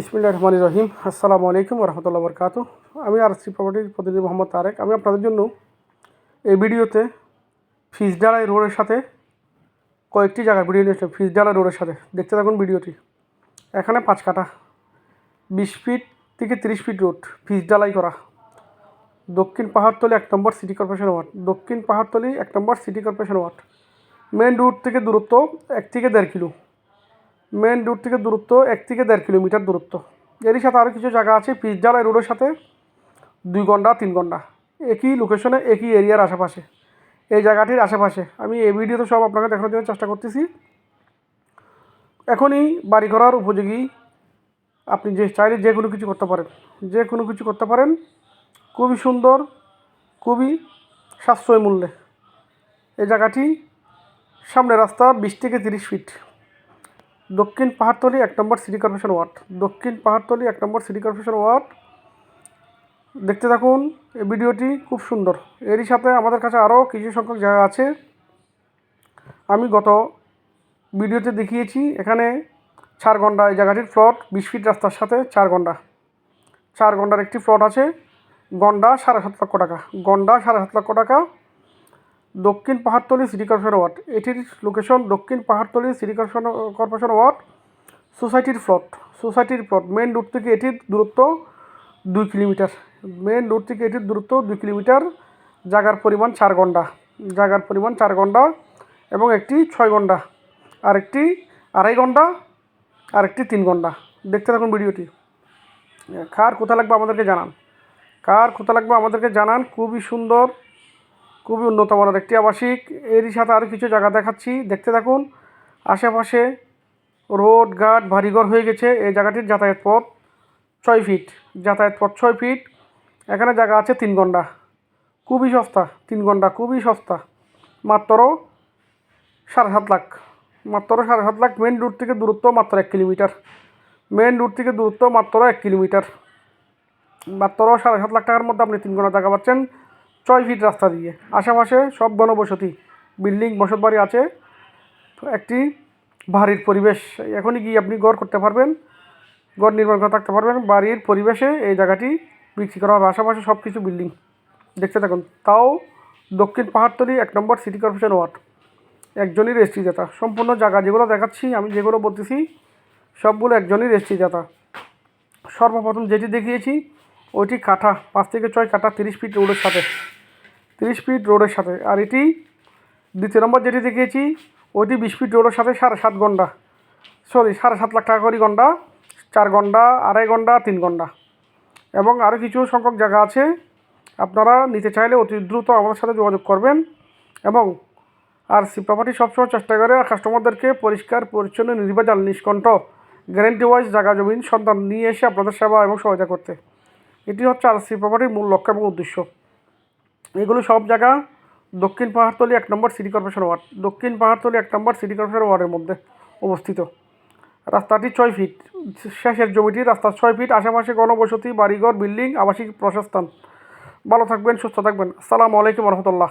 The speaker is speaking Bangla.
ইসমিল্লা রহমান রহিম। আসসালামু আলাইকুম রহমতুল্লাহ বরকাত আমি আর সি প্রপার্টির প্রতিনিধি মোহাম্মদ তারেক। আমি আপনাদের জন্য এই ভিডিওতে ফিজডালাই রোডের সাথে কয়েকটি জায়গার ভিডিও নিয়েছিলাম ফিজডালাই রোডের সাথে। দেখতে থাকুন ভিডিওটি। এখানে পাঁচ কাটা বিশ ফিট থেকে তিরিশ ফিট রোড। ফিজডালাই করা। দক্ষিণ পাহাড়তলি এক নম্বর সিটি কর্পোরেশন ওয়ার্ড। দক্ষিণ পাহাড়তলি এক নম্বর city corporation ward. Main road থেকে দূরত্ব এক থেকে দেড় কিলো। মেন রুট থেকে দূরত্ব এক থেকে দেড় কিলোমিটার দূরত্ব। এরই সাথে আরও কিছু জায়গা আছে পিৎজালাই রোডের সাথে দুই ঘণ্টা, তিন ঘণ্টা। একই লোকেশনে একই এরিয়ার আশেপাশে। এই জায়গাটির আশেপাশে। আমি এই ভিডিওতে সব আপনাকে দেখানোর জন্য চেষ্টা করতেছি। এখনই বাড়ি করার উপযোগী। আপনি যে চাইলে যে কোনো কিছু করতে পারেন। যে কোনো কিছু করতে পারেন। খুবই সুন্দর, খুবই সাশ্রয় মূল্যে। এই জায়গাটি সামনে রাস্তা বিশ থেকে তিরিশ ফিট দক্ষিণ পাহাড়তলি এক নম্বর সিটি কর্পোরেশন ওয়ার্ড। দক্ষিণ পাহাড়তলি এক নম্বর সিটি কর্পোরেশন ওয়ার্ড। দেখতে থাকুন, এই ভিডিওটি খুব সুন্দর। এরই সাথে আমাদের কাছে আরও কিছু সংখ্যক জায়গা আছে। আমি গত ভিডিওতে দেখিয়েছি, এখানে চার ঘণ্টা এই জায়গাটির প্লট, বিশ ফিট রাস্তার সাথে চার ঘণ্টা। চার ঘণ্টার একটি প্লট আছে, গন্ডা সাড়ে সাত লক্ষ টাকা। গন্ডা সাড়ে সাত লক্ষ টাকা। দক্ষিণ পাহাড়তলি সিটি কর্পোরেশন ওয়ার্ড। এটির লোকেশন দক্ষিণ Pahartali city corporation corporation ward, সোসাইটির প্লট। সোসাইটির প্লট মেন রুট থেকে এটির দূরত্ব দুই কিলোমিটার। মেন রুট থেকে এটির দূরত্ব দুই কিলোমিটার জাগার পরিমাণ চার ঘণ্টা। জাগার পরিমাণ চার ঘণ্টা এবং একটি ছয় ঘণ্টা, আরেকটি আড়াই ঘণ্টা, আরেকটি তিন ঘণ্টা। দেখতে থাকুন ভিডিওটি। কার কোথায় লাগবে আমাদেরকে জানান। কার কোথায় লাগবে আমাদেরকে জানান। খুবই সুন্দর খুবই উন্নত মানের একটি আবাসিক। এরই সাথে আরও কিছু জায়গা দেখাচ্ছি। দেখতে থাকুন, আশেপাশে রোড ঘাট ভারিঘর হয়ে গেছে। এই জায়গাটির যাতায়াত পথ ছয় ফিট। যাতায়াত পথ ছয় ফিট। এখানে জায়গা আছে তিন ঘণ্টা খুবই সস্তা, তিন ঘণ্টা খুবই সস্তা। মাত্র সাড়ে সাত লাখ। মাত্র সাড়ে সাত লাখ মেন রুট থেকে দূরত্ব মাত্র এক কিলোমিটার। মেন রুট থেকে দূরত্ব মাত্র এক কিলোমিটার। মাত্র সাড়ে সাত লাখ টাকার মধ্যে আপনি তিন ঘণ্টা জায়গা পাচ্ছেন। ছয় ফিট রাস্তা দিয়ে। আশেপাশে সব গণবসতি বিল্ডিং, বসত বাড়ি আছে। তো একটি বাড়ির পরিবেশ। এখনই গিয়ে আপনি গড় করতে পারবেন, গড় নির্মাণ করে থাকতে পারবেন। বাড়ির পরিবেশে এই জায়গাটি বিক্রি করা হবে। আশেপাশে সব কিছু বিল্ডিং। দেখতে থাকুন, তাও দক্ষিণ পাহাড়তলি এক নম্বর সিটি কর্পোরেশন ওয়ার্ড একজনই রেজিস্ট্রিদাতা সম্পূর্ণ জায়গা যেগুলো দেখাচ্ছি, আমি যেগুলো বলতেছি, সবগুলো একজনই রেজিস্ট্রিদাতা সর্বপ্রথম যেটি দেখিয়েছি, ওইটি কাঠা, পাঁচ থেকে ছয় কাঠা, তিরিশ ফিট রোডের সাথে। তিরিশ ফিট রোডের সাথে। আর এটি দ্বিতীয় নম্বর যেটি দেখিয়েছি, ওইটি বিশ ফিট রোডের সাথে সাড়ে সাত ঘণ্টা। সরি সাড়ে সাত লাখ টাকা করে ঘণ্টা, চার ঘণ্টা, আড়াই ঘণ্টা, তিন ঘণ্টা। এবং আরও কিছু সংখ্যক জায়গা আছে, আপনারা নিতে চাইলে অতি দ্রুত আমাদের সাথে যোগাযোগ করবেন এবং আর সি প্রপার্টি সবসময় চেষ্টা করে কাস্টমারদেরকে পরিষ্কার, পরিচ্ছন্ন নির্বাচন নিষ্কণ্ঠ গ্যারেন্টি ওয়াইজ জায়গা জমিন সন্তান নিয়ে এসে আপনাদের সেবা এবং সহায়তা করতে। এটি হচ্ছে আর সি প্রপার্টির মূল লক্ষ্য এবং উদ্দেশ্য। এগুলো সব জায়গা দক্ষিণ পাহাড়তলি এক নম্বর সিটি কর্পোরেশন ওয়ার্ড দক্ষিণ পাহাড়তলি এক নম্বর সিটি কর্পোরেশন ওয়ার্ডের মধ্যে অবস্থিত। রাস্তাটি ছয় ফিট শেষের জমিটি রাস্তার ছয় ফিট আশেপাশে গণবসতি, বাড়িঘর, বিল্ডিং, আবাসিক প্রশাসন। ভালো থাকবেন, সুস্থ থাকবেন। আসসালামু আলাইকুম রহমতুল্লাহ।